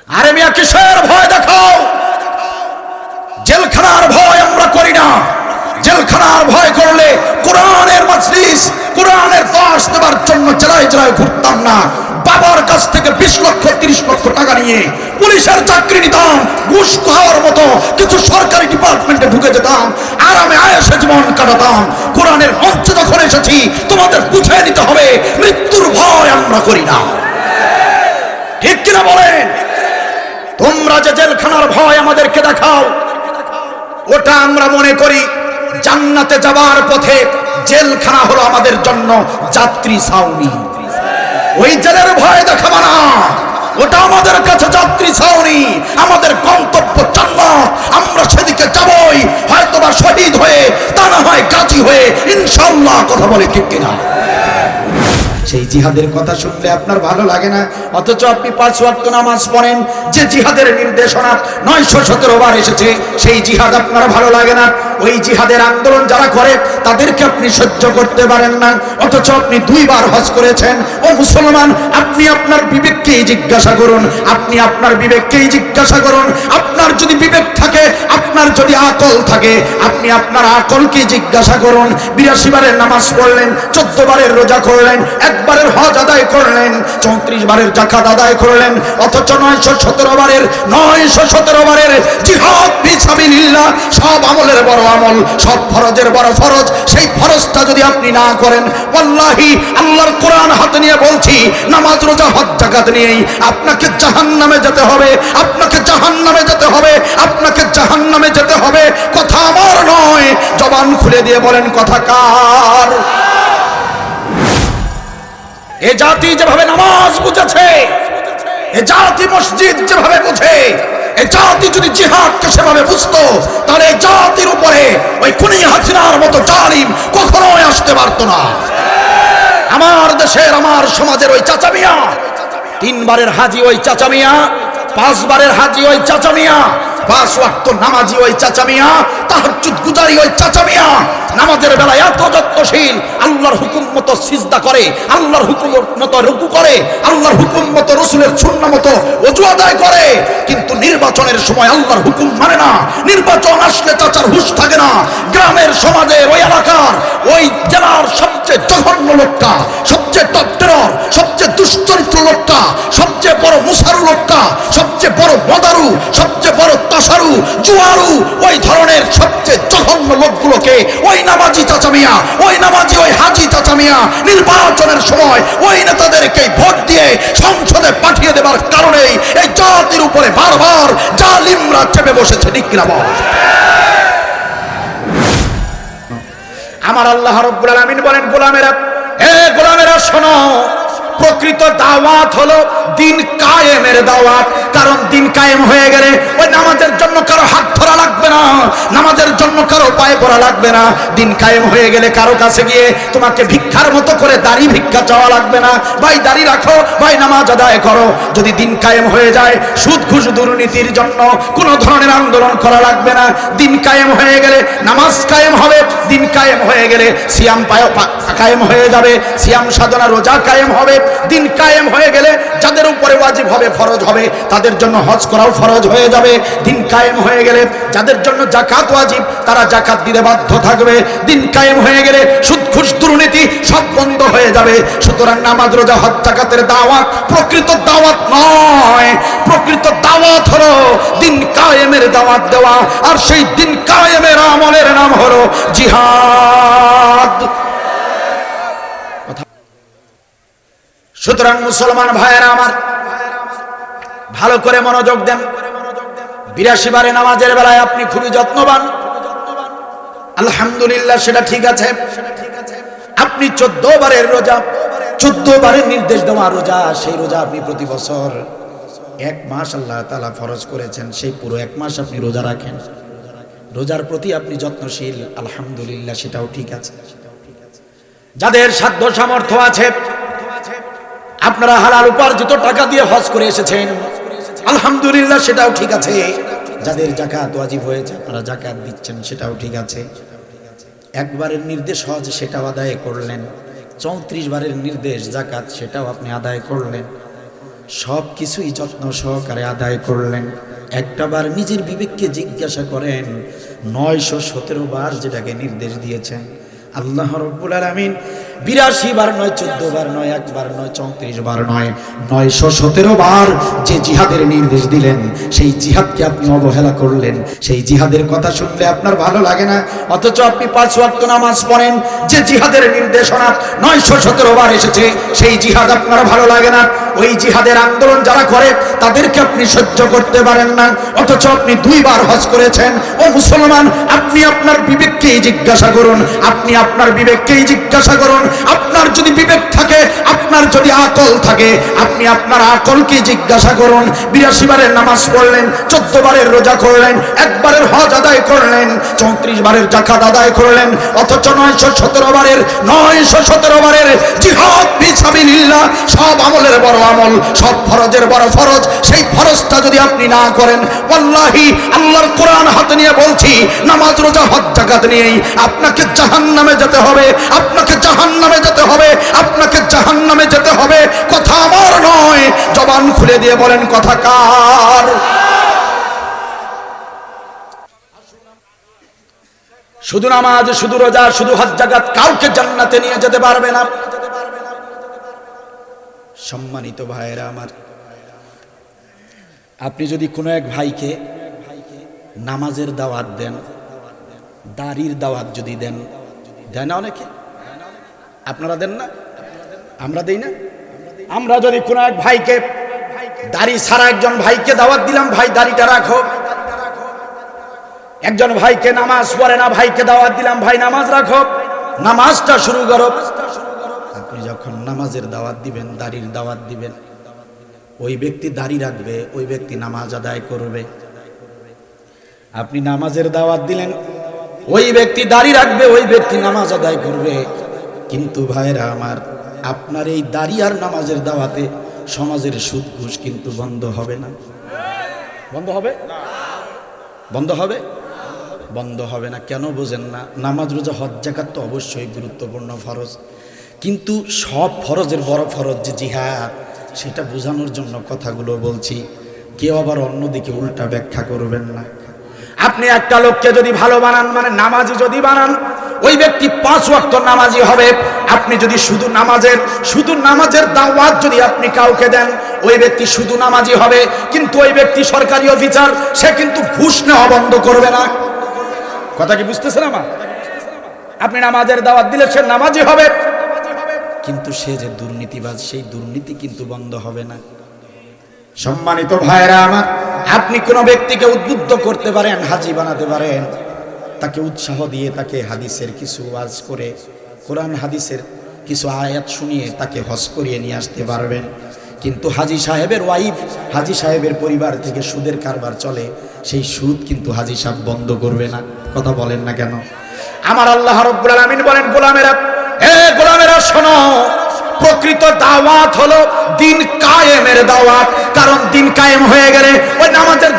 আরে মিয়া, কিসের ভয় দেখাও? জেলখানার ভয় আমরা করি না। জেলখানার ভয় করলে কোরআনের মজলিস, কোরআনের দাস দেওয়ার জন্য জেলায় জেলায় ঘুরতাম না। বাবার কাছ থেকে বিশ লক্ষ, তিরিশ লক্ষ টাকা নিয়ে পুলিশের চাকরি নিতাম, ঘুষ খাওয়ার মতো কিছু সরকারি ডিপার্টমেন্টে ঢুকে যেতাম, আরামে আয়েসে জীবন কাটাতাম। কোরআনের মঞ্চে যখন এসেছি, তোমাদের বুঝে নিতে হবে, মৃত্যুর ভয় আমরা করি না ঠিক কিনা বলেন তোমরা যে জেলখানার ভয় আমাদেরকে দেখাও। ওটা আমরা মনে করি জান্নাতে যাবার পথে জেলখানা হলো আমাদের জন্য যাত্রী ছাউনি। ওই জেলের ভয় দেখাবো না। ওটা আমাদের কাছে যাত্রী ছাউনি। আমাদের গন্তব্য জান্নাত। আমরা সেদিকে যাবই। হয়তোবা শহীদ হয়ে তা না হয় গাজী হয়ে ইনশাল্লাহ কথা বলে ঠিক কিনা। সেই জিহাদের কথা শুনলে আপনার ভালো লাগে না। অথচ আপনি পাঁচ ওয়াক্ত নামাজ পড়েন, যে জিহাদের নির্দেশনা নয়শো সতেরো বার এসেছে, সেই জিহাদ আপনার ভালো লাগে না। ওই জিহাদের আন্দোলন যারা করে, তাদেরকে আপনি সহ্য করতে পারেন না। অথচ আপনি দুইবার হজ করেছেন। ও মুসলমান, আপনি আপনার বিবেককেই জিজ্ঞাসা করুন। আপনি আপনার বিবেককেই জিজ্ঞাসা করুন। আপনার যদি বিবেক থাকে, আপনার যদি আকল থাকে, আপনি আপনার আকলকে জিজ্ঞাসা করুন। বিরাশি বারের নামাজ পড়লেন, চোদ্দ বারের রোজা করলেন একবারের হজ আদায় করলেন, চৌত্রিশ বারের জাকাত আদায় করলেন, অথচ নয়শো সতেরো বারের, নয়শো সতেরো বারের জিহাদ সব আমলের বড় আমল, সব ফরজের বড় ফরজ। সেই ফরজটা যদি আপনি না করেন, ওয়াল্লাহি, আল্লাহর কোরআন হাতে নিয়ে বলছি, নামাজ, রোজা, হজ জাকাত নিয়েই আপনাকে জাহান্নামে যেতে হবে, আপনাকে জাহান্নামে যেতে হবে, আপনাকে জাহান্নামে যেতে হবে। কথা আমার নয়, জবান খুলে দিয়ে বলেন, কথা কার? এ জাতি যেভাবে নামাজ বুঝেছে, এ জাতি মসজিদ যেভাবে বুঝে এ জাতি যদি জিহাদকে সেভাবে বুঝতো, তাহলে এই জাতির উপরে ওই খুনি হাসিনার মতো জালিম আসতে পারতো না। আমার দেশের, আমার সমাজের ওই তিনবারের হাজি ওই চাচা মিয়া, পাঁচবারের হাজি ওই পাঁচ ওয়াক্ত নামাজি ওই চাচা মিয়া, তাহাজ্জুদ গুজারি ওই চাচা মিয়া, নামাজের বেলায় এত যত্নশীল, আল্লাহর হুকুম মতো সিজদা করে, আল্লাহর হুকুম মতো রুকু করে, আল্লাহর হুকুম মতো রসুলের শূন্য মতো অজু আদায় করে। কিন্তু নির্বাচনের সময় আল্লাহর হুকুম মানে না। নির্বাচন আসলে চাচার হুশ থাকে না। গ্রামের সমাজের ওই এলাকার, ওই জেলার সবচেয়ে জঘন্য লোকটা, সবচেয়ে টপ টেরর সবচেয়ে দুশ্চরিত্র লোকটা, সবচেয়ে বড় মুসারু লোকটা, সবচেয়ে বড় মদারু, সবচেয়ে বড় তাসারু, জুয়ারু, ওই ধরনের জঘন্য লোকগুলোকে ওই নামাজি চাচামিয়া ওই নামাজি ওই হাজি চাচামিয়া নির্বাচনের সময় ওই নেতাদেরকে ভোট দিয়ে সংসদে পাঠিয়ে দেবার কারণেই এই জাতির উপরে বারবার জালিমরা চেপে বসেছে, ঠিক আমার আল্লাহ রব্বুল আলামিন বলেন, গোলামেরা এ গোলামেরা, শোনো, প্রকৃত দাওয়াত হলো দিন কায়েমের দাওয়াত। কারণ দিন কায়েম হয়ে গেলে ওই নামাজের জন্য কারও কারও পায়ে পড়া লাগবে না। দিন কায়েম হয়ে গেলে কারও কাছে গিয়ে তোমাকে ভিক্ষার মতো করে দাড়ি ভিক্ষা চাওয়া লাগবে না। ভাই, দাড়ি রাখো, ভাই, নামাজ আদায় করো। যদি দিন কায়েম হয়ে যায় সুদ ঘুষ দুর্নীতির জন্য কোনো ধরনের আন্দোলন করা লাগবে না। দিন কায়েম হয়ে গেলে নামাজ কায়েম হবে। দিন কায়েম হয়ে গেলে সিয়াম পায়- কায়েম হয়ে যাবে। সিয়াম সাধনা, রোজা কায়েম হবে। দিন কায়েম হয়ে গেলে যাদের উপরে ওয়াজিব হবে, ফরজ হবে, তাদের জন্য হজ করাও ফরজ হয়ে যাবে। দিন কায়েম হয়ে গেলে যাদের জন্য জাকাত ওয়াজিব, তারা জাকাত দিতে বাধ্য থাকবে। দিন কায়েম হয়ে গেলে সুদ ঘুষ দুর্নীতি সব বন্ধ হয়ে যাবে। সুতরাং নামাজ, রোজা, হজ জাকাতের দাওয়াত প্রকৃত দাওয়াত নয়। প্রকৃত দাওয়াত হলো দিন কায়েমের দাওয়াত দেওয়া। আর সেই দিন কায়েমের আমলের নাম হলো জিহাদ। সুতরাং মুসলমান ভাইয়েরা আমার, ভালো করে মনোযোগ দেন। বিরাশি বারে নামাজের বেলায় আপনি খুবই যত্নবান। আলহামদুলিল্লাহ, সেটা ঠিক আছে। আপনি চোদ্দ বারের রোজা চোদ্দ বারের নির্দেশ দেওয়া রোজা, সেই রোজা আপনি প্রতি বছর এক মাস আল্লাহ তালা ফরজ করেছেন, সেই পুরো এক মাস আপনি রোজা রাখেন। রোজার প্রতি আপনি যত্নশীল, আলহামদুলিল্লাহ, সেটাও ঠিক আছে। যাদের সাধ্য সামর্থ্য আছে, আপনারা হালাল উপার্জিত টাকা দিয়ে হজ করে এসেছেন, আলহামদুলিল্লাহ, সেটাও ঠিক আছে। যাদের জাকাত ওয়াজিব হয়েছে, আপনারা জাকাত দিচ্ছেন, সেটাও ঠিক আছে। একবারের নির্দেশ হজ, সেটাও আদায় করলেন। চৌত্রিশ বারের নির্দেশ জাকাত সেটাও আপনি আদায় করলেন। সব কিছুই যত্ন সহকারে আদায় করলেন। একটাবার নিজের বিবেককে জিজ্ঞাসা করেন, নয়শো সতেরো বার যেটাকে নির্দেশ দিয়েছেন। আল্লাহ রব্বুল আলমিন বিরাশি বার নয়, চোদ্দ বার নয় একবার নয়, চৌত্রিশ বার নয়, নয়শো সতেরো বার যে জিহাদের নির্দেশ দিলেন, সেই জিহাদকে আপনি অবহেলা করলেন, সেই জিহাদের কথা শুনলে আপনার ভালো লাগে না, অথচ আপনি পাঁচ ওয়াক্ত নামাজ পড়েন, যে জিহাদের নির্দেশনা নয়শো সতেরো বার এসেছে, সেই জিহাদ আপনার ভালো লাগে না, ওই জিহাদের আন্দোলন যারা করে, তাদেরকে আপনি সহ্য করতে পারেন না, অথচ আপনি দুইবার হজ করেছেন, ও মুসলমান, আপনি আপনার বিবেককেই জিজ্ঞাসা করুন, আপনি আপনার বিবেককেই জিজ্ঞাসা করুন আপনার যদি বিবেক থাকে আপনার যদি আকল থাকে, আপনি আপনার আকলকে জিজ্ঞাসা করুন। বিরাশি বারের নামাজ পড়লেন, চোদ্দ বারের রোজা করলেন একবারের হজ আদায় করলেন, চৌত্রিশ বারের জাকাত আদায় করলেন, অথচ নয়শো সতেরো বারের, নয়শো সতেরো বারের জিহাদ সব আমলের বড় আমল, সব ফরজের বড় ফরজ। সেই ফরজটা যদি আপনি না করেন, ওয়াল্লাহি, আল্লাহর কোরআন হাতে নিয়ে বলছি, নামাজ, রোজা, হজ জাকাত নিয়েই আপনাকে জাহান্নামে যেতে হবে, আপনাকে জাহান্নামে যেতে হবে, আপনাকে জাহান্নামে যেতে হবে, কথা আমার নয়। জবান খুলে দিয়ে বলেন, কথা কার? শুধু নামাজ, শুধু রোজা, শুধু হজ জাকাত কাউকে জান্নাতে নিয়ে যেতে পারবে না। সম্মানিত ভাইয়েরা আমার, আপনি যদি কোনো এক ভাইকে নামাজের দাওয়াত দেন, দাড়ির দাওয়াত যদি দেন, দেয় না অনেকে? আপনারা দেন না? আমরা দেই না? আমরা যদি কোনো এক ভাইকে দাড়ি ছাড়া একজন ভাইকে দাওয়াত দিলাম, ভাই দাড়িটা রাখো। একজন ভাইকে নামাজ পড়ে না, ভাইকে দাওয়াত দিলাম, ভাই নামাজ রাখো। নামাজটা শুরু করো। আপনি যখন নামাজের দাওয়াত দিবেন, দাড়ির দাওয়াত দিবেন, ওই ব্যক্তি দাড়ি রাখবে, ওই ব্যক্তি নামাজ আদায় করবে। আপনি নামাজের দাওয়াত দিলেন, ওই ব্যক্তি দাড়ি রাখবে, ওই ব্যক্তি নামাজ আদায় করবে। কিন্তু ভাইরা আমার আপনার এই দাড়ি আর নামাজের দাওয়াতে সমাজের সুদ ঘুষ কিন্তু বন্ধ হবে না। বন্ধ হবে? বন্ধ হবে? বন্ধ হবে না। কেন বোঝেন না নামাজ রোজা হজ জাকাত তো অবশ্যই গুরুত্বপূর্ণ ফরজ। কিন্তু সব ফরজের বড় ফরজ যে জিহাদ সেটা বোঝানোর জন্য কথাগুলো বলছি। কেউ আবার অন্যদিকে উল্টা ব্যাখ্যা করবেন না। আপনি একটা লোককে যদি ভালো বানান মানে নামাজ যদি বানান ওই ব্যক্তি পাঁচ ওয়াক্ত নামাজি হবে। আপনি যদি শুধু নামাজের শুধু নামাজের দাওয়াত যদি আপনি কাউকে দেন, ওই ব্যক্তি শুধু নামাজি হবে। কিন্তু ওই ব্যক্তি সরকারি অফিসার, সে কিন্তু ঘুষ নেওয়া বন্ধ করবে না। কথা কি বুঝতেছেন আমার? আপনি নামাজের দাওয়াত দিলে সে নামাজি হবে। কিন্তু সে যে দুর্নীতিবাজ, সেই দুর্নীতি কিন্তু বন্ধ হবে না। সম্মানিত ভাইরা আমার, আপনি কোনো ব্যক্তিকে উদ্বুদ্ধ করতে পারেন, হাজি বানাতে পারেন। তাকে উৎসাহ দিয়ে তাকে হাদিসের কিছু ওয়াজ করে, কোরআন হাদিসের কিছু আয়াত শুনিয়ে তাকে হজ করিয়ে নিয়ে আসতে পারবেন। কিন্তু হাজি সাহেবের ওয়াইফ, হাজি সাহেবের পরিবার থেকে সুদের কারবার চলে, সেই সুদ কিন্তু হাজি সাহেব বন্ধ করবে না। কথা বলেন না কেন? আমার আল্লাহ রব্বুল আলামিন বলেন, গোলামেরা, এ গোলামেরা, শোনো, প্রকৃত দাওয়াত হলো দিন কায়েমের দাওয়াত। কারণ দিন কায়েম হয়ে গেলে ওই নামাজের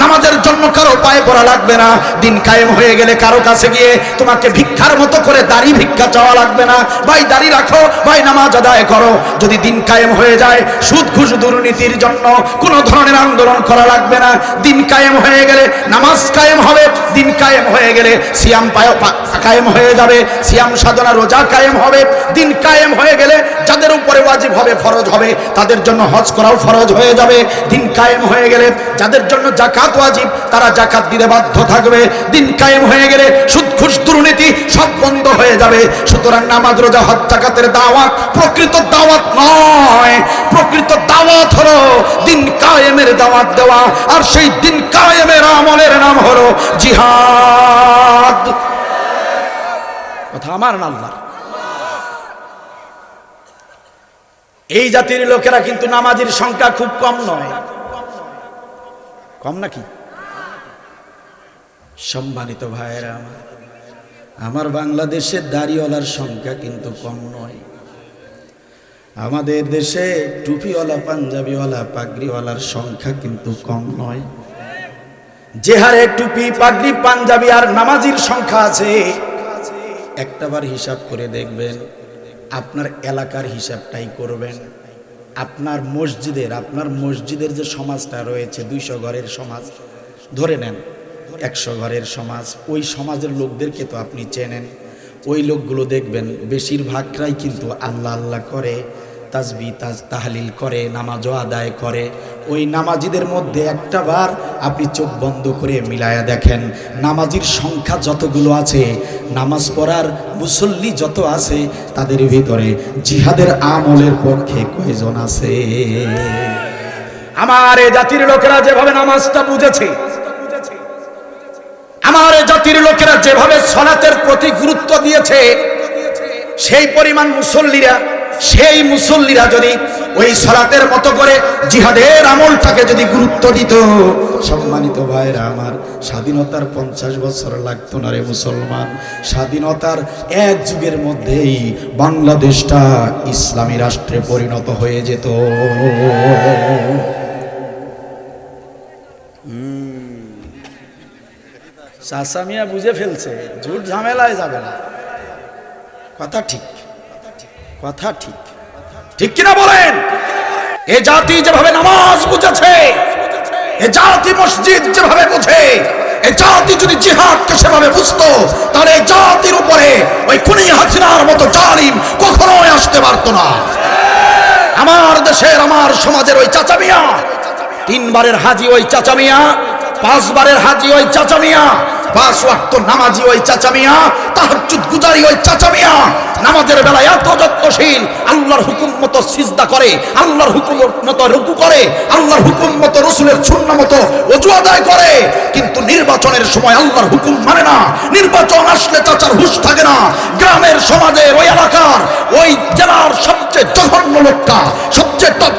নামাজের জন্য কারও পায়ে পড়া লাগবে না। দিন কায়েম হয়ে গেলে কারও কাছে গিয়ে তোমাকে ভিক্ষার মতো করে দাড়ি ভিক্ষা চাওয়া লাগবে না। ভাই, দাড়ি রাখো। ভাই, নামাজ আদায় করো। যদি দিন কায়েম হয়ে যায় সুদ ঘুষ দুর্নীতির জন্য কোনো ধরনের আন্দোলন করা লাগবে না। দিন কায়েম হয়ে গেলে নামাজ কায়েম হবে। দিন কায়েম হয়ে গেলে সিয়াম পায় কায়েম হয়ে যাবে। সিয়াম সাধনা, রোজা কায়েম হবে। দিন কায়েম হয়ে গেলে ওয়াজিব হবে ফরজ হবে, তাদের জন্য হজ করাও ফরজ হয়ে যাবে। দিন কায়েম হয়ে গেলে যাদের জন্য জাকাত ওয়াজিব, তারা জাকাত দিতে বাধ্য থাকবে। দিন কায়েম হয়ে গেলে সুদ ঘুষ দুর্নীতি সব বন্ধ হয়ে যাবে। সুতরাং নামাজ, রোজা, হজ জাকাতের দাওয়াত প্রকৃত দাওয়াত নয়। প্রকৃত দাওয়াত হলো দিন কায়েমের দাওয়াত দেওয়া, আর সেই দিন কায়েমের আমলের নাম হলো জিহাদ। কথা আমার না আল্লাহর। এই জাতির লোকেরা কিন্তু নামাজির সংখ্যা খুব কম নয়। কম নাকি? সম্মানিত ভাইয়েরা, আমার বাংলাদেশের দাড়িওয়ালার সংখ্যা কিন্তু কম নয়। আমাদের দেশে টুপিওয়ালা, পাঞ্জাবিওয়ালা, পাগড়িওয়ালার সংখ্যা কিন্তু কম নয়। যে হারে টুপি, পাগড়ি, পাঞ্জাবি আর নামাজির সংখ্যা আছে, একটাবার হিসাব করে দেখবেন আপনার এলাকার হিসাবটাই করবেন। আপনার মসজিদের আপনার মসজিদের যে সমাজটা রয়েছে, দুইশো ঘরের সমাজ, ধরে নেন, একশো ঘরের সমাজ, ওই সমাজের লোকদেরকে তো আপনি চেনেন। ওই লোকগুলো দেখবেন, বেশিরভাগরাই কিন্তু আল্লাহ আল্লাহ করে, তাজবি, তাজ, তাহলিল করে, নামাজও আদায় করে ওই নামাজিদের মধ্যে একটা বার আপনি চোখ বন্ধ করে মিলায়া দেখেন। নামাজির সংখ্যা যতগুলো আছে, নামাজ পড়ার মুসল্লি যত আছে, তাদের ভিতরে জিহাদের আমলের পক্ষে কয়জন আছে? আমার এ জাতির লোকেরা যেভাবে নামাজটা বুঝেছে, আমার জাতির লোকেরা যেভাবে সলাতের প্রতি গুরুত্ব দিয়েছে, সেই পরিমাণ মুসল্লিরা সেই মুসল্লিরা যদি ওই সলাতের মতো করে জিহাদের আমলটাকে যদি গুরুত্ব দিত, সম্মানিত ভাইরা আমার, স্বাধীনতার পঞ্চাশ বছর লাগতো না রে মুসলমান। স্বাধীনতার এক যুগের মধ্যেই বাংলাদেশটা ইসলামী রাষ্ট্রে পরিণত হয়ে যেত। চাষামিয়া বুঝে ফেলছে, ঝুট ঝামেলায় যাবে না। কথা ঠিক। কথা ঠিক। ঠিক কিনা বলেন? এ জাতি যেভাবে নামাজ বুঝেছে, এ জাতি মসজিদ যেভাবে বুঝে, এ জাতি যদি জিহাদকে সেভাবে বুঝতো, তাহলে এই জাতির উপরে ওই খুনি হাসিনার মতো জালিম কখনোই আসতে পারতো না। আমার দেশের, আমার সমাজের ওই চাচা মিয়া, তিনবারের হাজি ওই চাচা মিয়া পাঁচবারের হাজি ওই চাচা মিয়া, পাঁচ ওয়াক্ত নামাজি ওই চাচামিয়া তাহাজ্জুদ গুজারি ওই চাচা মিয়া। নামাজের বেলায় এত যত্নশীল, আল্লাহর হুকুম মতো সিজদা করে, আল্লাহর হুকুম মতো রুকু করে, আল্লাহর হুকুম মতো রসুলের শূন্য মতো অজু আদায় করে, কিন্তু নির্বাচনের সময় আল্লাহর হুকুম মানে না। নির্বাচন আসলে চাচার হুশ থাকে না। গ্রামের সমাজের ওই এলাকার, ওই জেলার সবচেয়ে জঘন্য লোকটা, সবচেয়ে টপ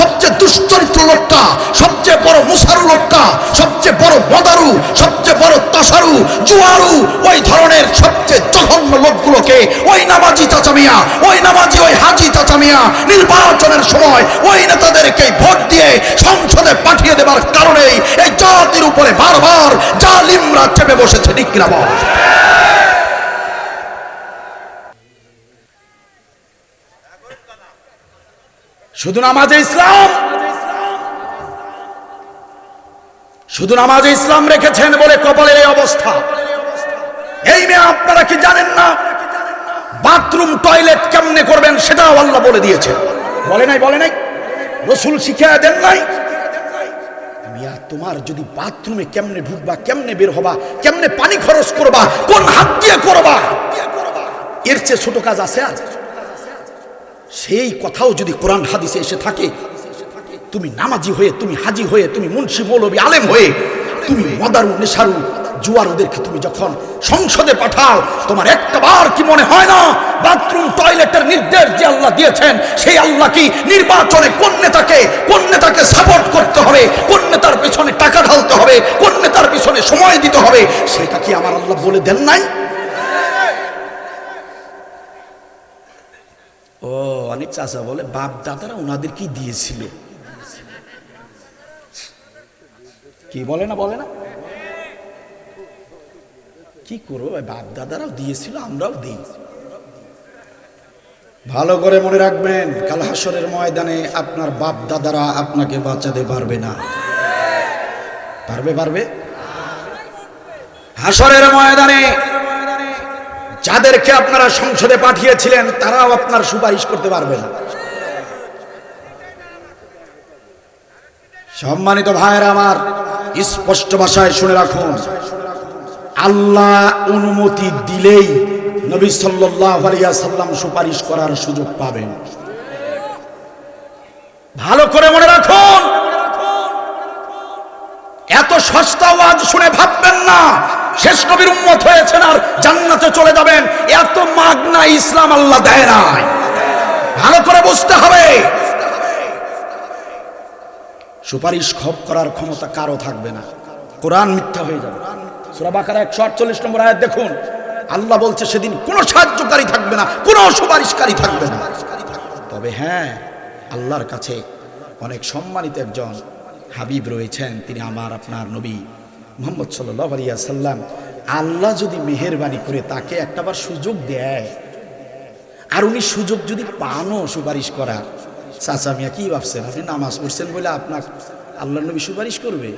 সবচেয়ে দুশ্চরিত্র লোকটা, সবচেয়ে বড় মুসারু লোকটা, সবচেয়ে বড় মদারু, সবচেয়ে বড় তাসারু, জুয়ারু, ওই ধরনের সবচেয়ে জঘন্য লোকগুলোকে ওই নামাজি চাচামিয়া ওই নামাজি, ওই হাজি চাচামিয়া নির্বাচনের সময় ওই দিয়ে সংসদে পাঠিয়ে দেবার কারণেই এই জাতির উপরে বারবার জালিমরা চেপে বসেছে বল? শুধু নামাজে ইসলাম। শুধু নামাজে ইসলাম রেখেছেন বলে কপালের এই অবস্থা। এই মেয়ে, আপনারা কি জানেন না? বাথরুম, টয়লেট কেমনে করবেন সেটাও আল্লাহ বলে দিয়েছে। বলে নাই বলে নাই? রসুল শিখিয়ে দেন নাই। তোমার যদি বাথরুমে কেমনে ঢুকবা, কেমনে বের হবা, কেমনে পানি খরচ করবা, কোন হাত দিয়ে করবা? এর চেয়ে ছোট কাজ আছে আর। সেই কথাও যদি কোরআন হাদিসে এসে থাকে, তুমি নামাজি হয়ে, তুমি হাজি হয়ে, তুমি মুন্সি মৌলবী আলেম হয়ে, তুমি মদারু, নেশারু জুয়ারুদেরকে তুমি যখন সংসদে পাঠাও, তোমার একটা বার কি মনে হয় না? বাথরুম, টয়লেটের নির্দেশ যে আল্লাহ দিয়েছেন, সেই আল্লাহ কি নির্বাচনে কোন নেতাকে কোন নেতাকে সাপোর্ট করতে হবে? কোন নেতার পিছনে টাকা ঢালতে হবে? কোন নেতার পিছনে সময় দিতে হবে? সেটা কি আমার আল্লাহ বলে দেন নাই? ও, অনেক চাষা বলে, বাপ দাদারা ওনাদের কি দিয়েছিল? কি বলে না বলে না? কি করব? বাপ দাদারাও দিয়েছিল, আমরাও দিই। ভালো করে মনে রাখবেন, কাল হাসরের ময়দানে আপনার বাপ দাদারা আপনাকে বাঁচাতে পারবে না। পারবে পারবে? হাসরের ময়দানে যাদেরকে আপনারা সংসদে পাঠিয়েছিলেন, তারাও আপনার সুপারিশ করতে পারবে না। সম্মানিত ভাইয়ের আমার, স্পষ্ট ভাষায় শুনে রাখুন। আল্লাহ অনুমতি দিলেই নবী সাল্লাম সুপারিশ করার সুযোগ পাবেন। ভালো করে মনে রাখুন। এত সস্তা ওয়াজ শুনে ভাববেন না, শেষ নবীর উম্মত হয়েছেন আর জান্নাতে চলে যাবেন। এত মাগনা ইসলাম আল্লাহ দেয় নাই। ভালো করে বুঝতে হবে। সুপারিশ খপ করার ক্ষমতা কারও থাকবে না। কোরআন মিথ্যা হয়ে যাবে। সূরা বাকারা 148 নম্বর আয়াত দেখুন। আল্লাহ বলছে, সেদিন কোনো সাহায্যকারী থাকবে না, কোনো সুপারিশকারী থাকবে না। তবে হ্যাঁ আল্লাহর কাছে অনেক সম্মানিত একজন হাবিব রয়েছেন। তিনি আমার, আপনার নবী মোহাম্মদ সাল্লাহ আলিয়া সাল্লাম আল্লাহ যদি মেহেরবানি করে তাকে একটাবার সুযোগ দেয়, আর উনি সুযোগ যদি পানও সুপারিশ করার। চাচা মিয়া কি ভাবছেন? আপনি নামাজ পড়ছেন বলে আপনার আল্লাহ নবী সুপারিশ করবে?